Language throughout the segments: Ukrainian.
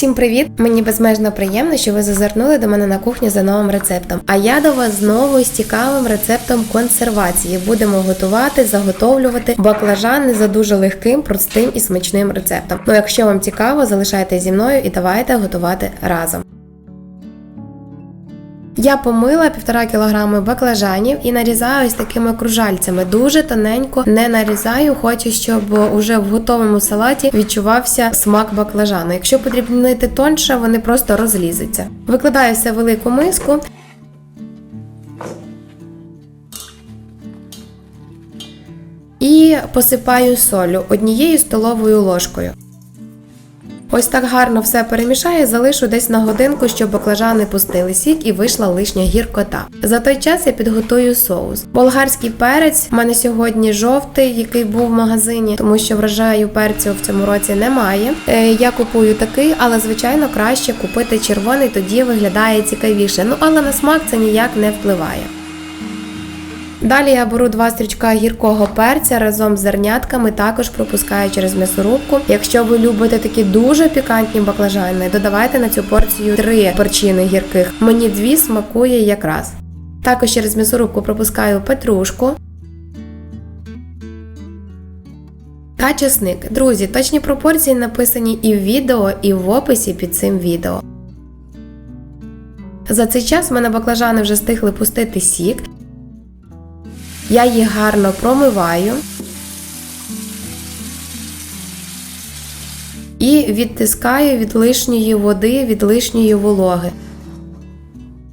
Всім привіт! Мені безмежно приємно, що ви зазирнули до мене на кухню за новим рецептом. А я до вас знову з цікавим рецептом консервації. Будемо готувати, заготовлювати баклажани за дуже легким, простим і смачним рецептом. Ну, якщо вам цікаво, залишайте зі мною і давайте готувати разом. Я помила півтора кілограми баклажанів і нарізаю ось такими кружальцями. Дуже тоненько не нарізаю, хочу, щоб уже в готовому салаті відчувався смак баклажану. Якщо подрібнити тонше, вони просто розлізуться. Викладаю все в велику миску. І посипаю солю однією столовою ложкою. Ось так гарно все перемішаю, залишу десь на годинку, щоб баклажани пустили сік і вийшла лишня гіркота. За той час я підготую соус. Болгарський перець в мене сьогодні жовтий, який був в магазині, тому що врожаю перцю в цьому році немає. Е, я купую такий, але звичайно краще купити червоний, тоді виглядає цікавіше. Ну але на смак це ніяк не впливає. Далі я беру два стрічка гіркого перця разом з зернятками, також пропускаю через м'ясорубку. Якщо ви любите такі дуже пікантні баклажани, додавайте на цю порцію три перчини гірких. Мені дві смакує якраз. Також через м'ясорубку пропускаю петрушку. Та чесник. Друзі, точні пропорції написані і в відео, і в описі під цим відео. За цей час в мене баклажани вже стигли пустити сік. Я їх гарно промиваю і відтискаю від лишньої води, від лишньої вологи.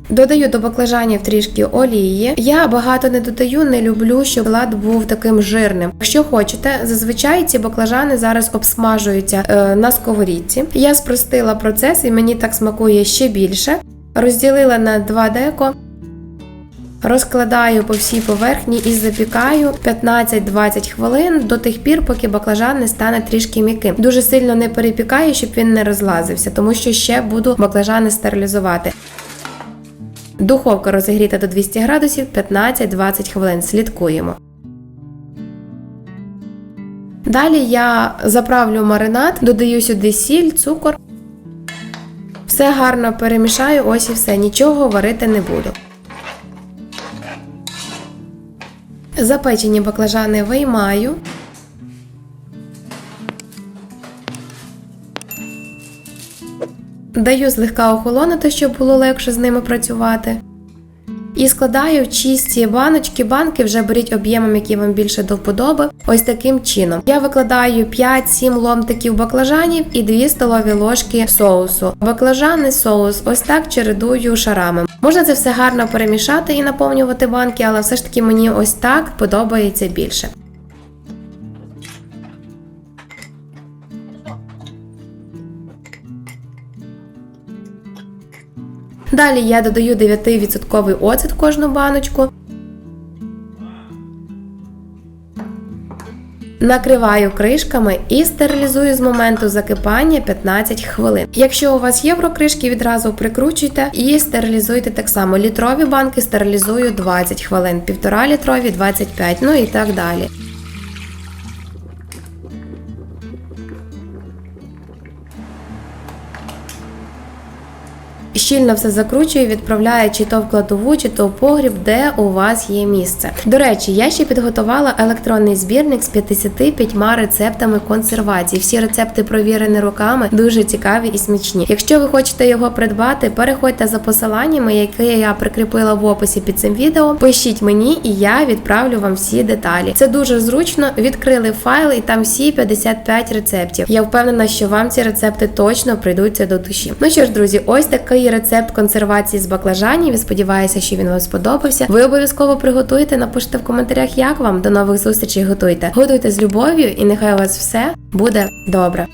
Додаю до баклажанів трішки олії. Я багато не додаю, не люблю, щоб лад був таким жирним. Якщо хочете, зазвичай ці баклажани зараз обсмажуються е, на сковорідці. Я спростила процес і мені так смакує ще більше. Розділила на два деко. Розкладаю по всій поверхні і запікаю 15-20 хвилин до тих пір, поки баклажан не стане трішки м'яким. Дуже сильно не перепікаю, щоб він не розлазився, тому що ще буду баклажани стерилізувати. Духовка розігріта до 200 градусів 15-20 хвилин. Слідкуємо. Далі я заправлю маринад, додаю сюди сіль, цукор. Все гарно перемішаю, ось і все, нічого варити не буду. Запечені баклажани виймаю. Даю злегка охолонути, щоб було легше з ними працювати. І складаю чисті баночки. Банки вже беріть об'ємом, який вам більше до вподоби. Ось таким чином. Я викладаю 5-7 ломтиків баклажанів і 2 столові ложки соусу. Баклажани, соус, ось так чередую шарами. Можна це все гарно перемішати і наповнювати банки, але все ж таки мені ось так подобається більше. Далі я додаю 9% оцет кожну баночку. Накриваю кришками і стерилізую з моменту закипання 15 хвилин. Якщо у вас єврокришки, відразу прикручуйте і стерилізуйте так само. Літрові банки стерилізую 20 хвилин, півтора літрові 25, ну і так далі. Щільно все закручую, відправляю чи то в кладову, чи то в погріб, де у вас є місце. До речі, я ще підготувала електронний збірник з 55 рецептами консервації. Всі рецепти провірені руками, дуже цікаві і смачні. Якщо ви хочете його придбати, переходьте за посиланнями, які я прикріпила в описі під цим відео. Пишіть мені, і я відправлю вам всі деталі. Це дуже зручно. Відкрили файл, і там всі 55 рецептів. Я впевнена, що вам ці рецепти точно прийдуться до душі. Ну що ж, друзі, ось такий рецепт консервації з баклажанів. І сподіваюся, що він вам сподобався. Ви обов'язково приготуйте, напишіть в коментарях, як вам. До нових зустрічей готуйте. Готуйте з любов'ю, і нехай у вас все буде добре.